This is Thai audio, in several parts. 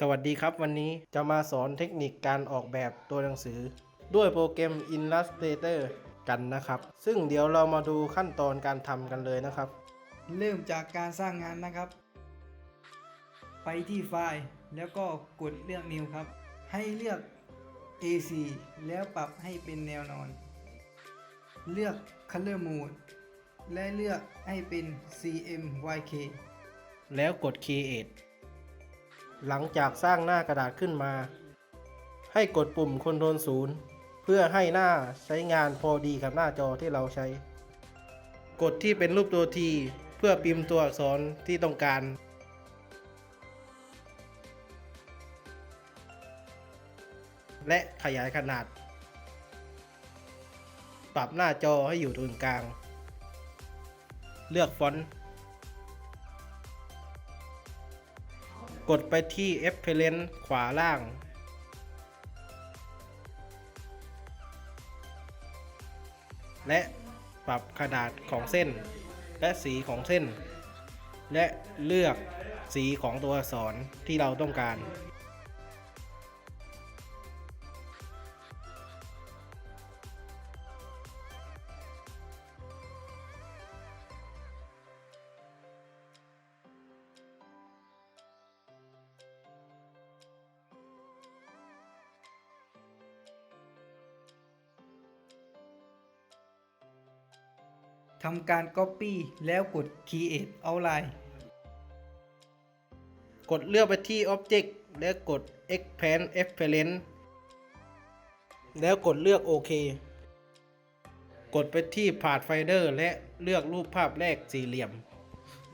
สวัสดีครับวันนี้จะมาสอนเทคนิคการออกแบบตัวหนังสือ ด้วยโปรแกรม Illustrator กันนะครับ ซึ่งเดี๋ยวเรามาดูขั้นตอนการทำกันเลยนะครับ เริ่มจากการสร้างงานนะครับ ไปที่ไฟล์แล้วก็กดเลือก New ครับ ให้เลือก A4 แล้วปรับให้เป็นแนวนอน เลือก Color Mode และเลือกให้เป็น CMYK แล้วกด Create หลังจากสร้างหน้ากระดาษขึ้นมา ให้กดปุ่ม Ctrl 0เพื่อให้หน้าใช้งานพอดีกับหน้าจอที่เราใช้ กดที่เป็นรูปตัว T เพื่อพิมพ์ตัวอักษรที่ต้องการ และขยายขนาด ปรับหน้าจอให้อยู่ตรงกลาง เลือกฟอนต์ กดไปที่ f p e r e n c e ขวาล่าง และปรับขนาดของเส้น และสีของเส้น และเลือกสีของตัวอักษรที่เราต้องการ ทำการ Copy แล้วกด Create Outline กดเลือกไปที่ Object และกด Expand Appearance แล้วกดเลือกโอเค กดไปที่ Pathfinder และเลือกรูปภาพแรกสี่เหลี่ยม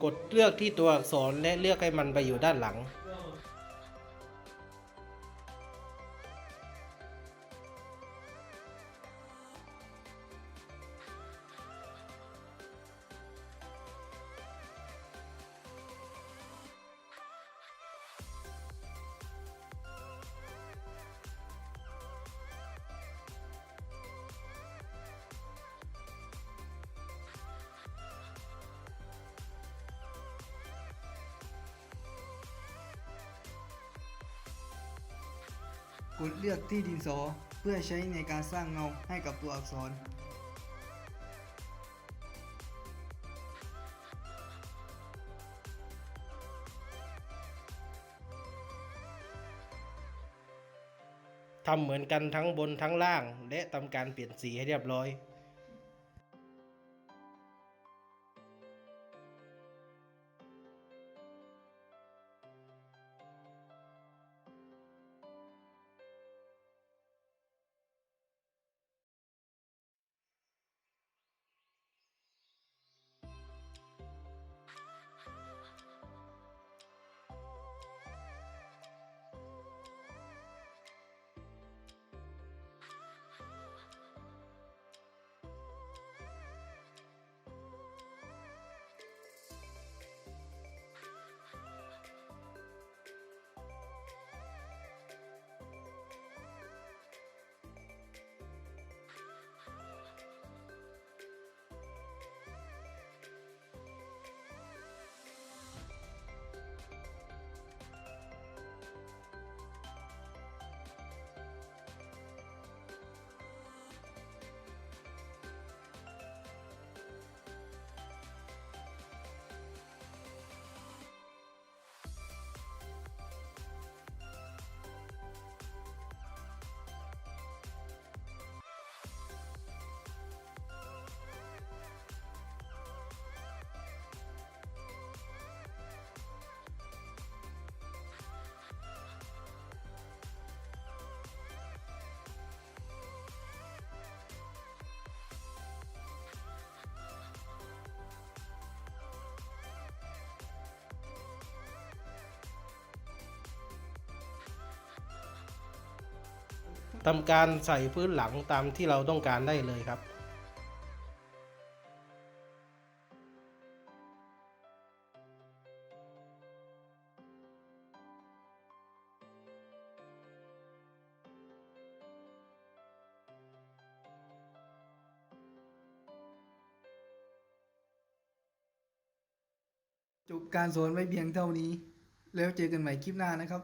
กดเลือกที่ตัวอักษรและเลือกให้มันไปอยู่ด้านหลัง กดเลือกที่ดินสอ เพื่อใช้ในการสร้างเงาให้กับตัวอักษร ทำเหมือนกันทั้งบนทั้งล่าง และทำการเปลี่ยนสีให้เรียบร้อย ทำการใส่พื้นหลังตามที่เราต้องการได้เลยครับ จบการสอนไว้เพียงเท่านี้ แล้วเจอกันใหม่คลิปหน้านะครับ